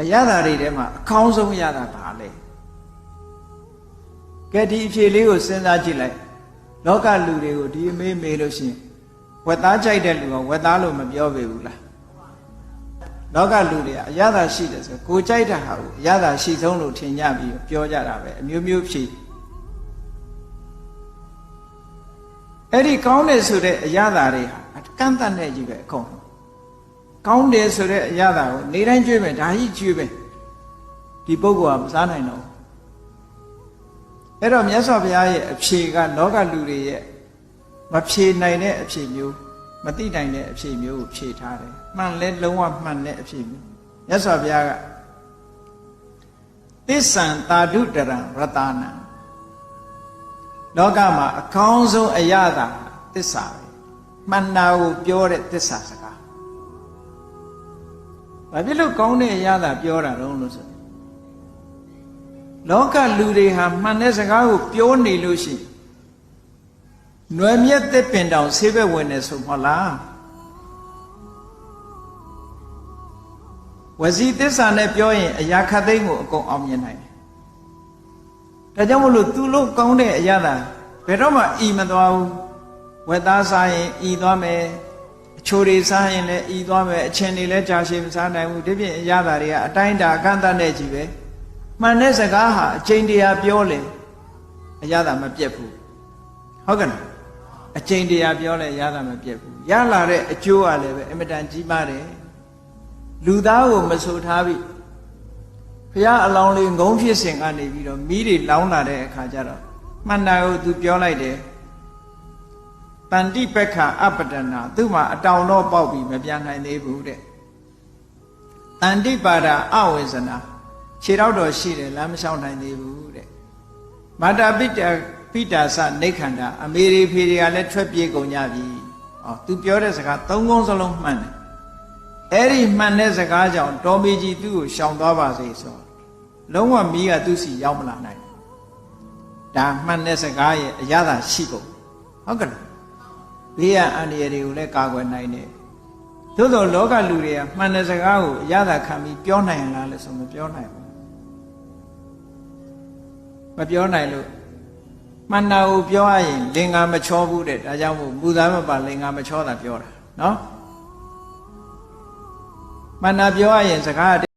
အရသာတွေထဲမှာအကောင်းဆုံးရတာဘာလဲကဲဒီအဖြေလေးကိုစဉ်းစားကြည့်လိုက်လောကလူတွေကိုဒီအမေးမေးလို့ရှိရင်ဝက်သားကြိုက်တဲ့လူကဝက်သားလို့မပြောပေဘူးလားလောကလူတွေကအရသာရှိတယ်ဆိုကိုကြိုက်တဲ့ဟာကိုအရသာရှိဆုံးလို့ထင်ကြပြီးပြောကြတာပဲအမျိုးမျိုးဖြေအဲ့ဒီကောင်းတယ်ဆိုတဲ့အရသာတွေဟာကန့်တတ်တဲ့ကြီးပဲအကုန် ကောင်းတယ်ဆိုတဲ့အရသာကိုနေတိုင်းကျွေးမယ်ဒါကြီးကျွေးမယ်ဒီပုဂ္ဂိုလ်ကမစားနိုင်တော့ဘူးအဲ့တော့မြတ်စွာဘုရားရဲ့အဖြေကလောကလူတွေရဲ့မဖြေနိုင်တဲ့အဖြေမျိုးမသိနိုင်တဲ့အဖြေမျိုးကိုဖြေထားတယ်မှန်လဲလုံးဝမှန်တဲ့အဖြေမျိုးမြတ်စွာဘုရားကသစ္ဆံတာဓုတရံရတနာလောကမှာအကောင်းဆုံးအရသာသစ္စာပဲမှန်တာကိုပြောတဲ့သစ္စာစကား ဘာဖြစ်လို့ကောင်းတဲ့အရသာပြောတာတော့လို့ဆိုလောကလူတွေဟာမှန်တဲ့စကားကိုပြောနေလို့ရှိရင်နွယ်မြက်သက်ပင်တောင်ဆေးဘက်ဝင်နေဆိုမဟုတ်လားဝစီသစ္စာနဲ့ပြောရင်အရာခတ်သိမ်းကိုအကုန်အောင်မြင်နိုင်တယ်ဒါကြောင့်မလို့သူလို့ကောင်းတဲ့အရာသာဘယ်တော့မှအီမသွားဘူးဝက်သားစားရင်အီသွားမယ် အချိုတွေစားရင်လည်းအီသွားမယ်အချင်းတွေလည်းကြာရှည်မစားနိုင်ဘူးဒီပြင်အရာသာတွေကအတိုင်းတာအကန့်အသတ်နဲ့ကြီးပဲမှန်တဲ့စကားဟာအချိန်တရာပြောလေအရာသာမပြတ်ဘူးဟုတ်ကဲ့နော်အချိန်တရာပြောလဲရတာမပြတ်ဘူးရလာတဲ့အကျိုးကလည်းပဲအင်မတန်ကြီးမားတယ်လူသားကိုမဆိုထားပြီဖះအလောင်းလေးငုံဖြစ်စဉ်ကနေပြီးတော့မိတွေလောင်းလာတဲ့အခါကျတော့မှန်တာကိုသူပြောလိုက်တယ် တန်တိပက္ခအပတနာသူ့မှာအတောင်တော့ပေါက်ပြီးမပြန်နိုင်သေးဘူးတဲ့တန်တိပါဒအဝေဇနာခြေတော့တော်ရှိတယ်လမ်းမလျှောက်နိုင်သေးဘူးတဲ့မာတာပိတ္တပိတာစနေခန္ဓာအမေရိဖေတွေကလည်းထွက်ပြေးကုန်ကြပြီ။ဟော तू ပြောတဲ့စကားသုံးခုစလုံးမှန်တယ်။အဲ့ဒီမှန်တဲ့စကားကြောင့်တော်မေကြီးသူ့ကိုရှောင်သွားပါစေဆို။လုံးဝမီးကသူ့စီရောက်မလာနိုင်ဘူး။ဒါမှန်တဲ့စကားရဲ့အရသာရှိကုန်။ဟုတ်ကဲ့လား။ ဘေးရန်အန္တရာယ်တွေကိုလည်းကာကွယ်နိုင်တယ်။သို့သောလောကလူတွေကမှန်တဲ့စကားကိုအရသာခံပြီးပြောနိုင်လားလဲဆိုမပြောနိုင်ဘူး။မပြောနိုင်လို့မှန်တာကိုပြောရရင်လင်္ကာမချောဘူးတဲ့ဒါကြောင့်မို့မူသားမပါလင်္ကာမချောတာပြောတာနော်မှန်တာပြောရရင်စကား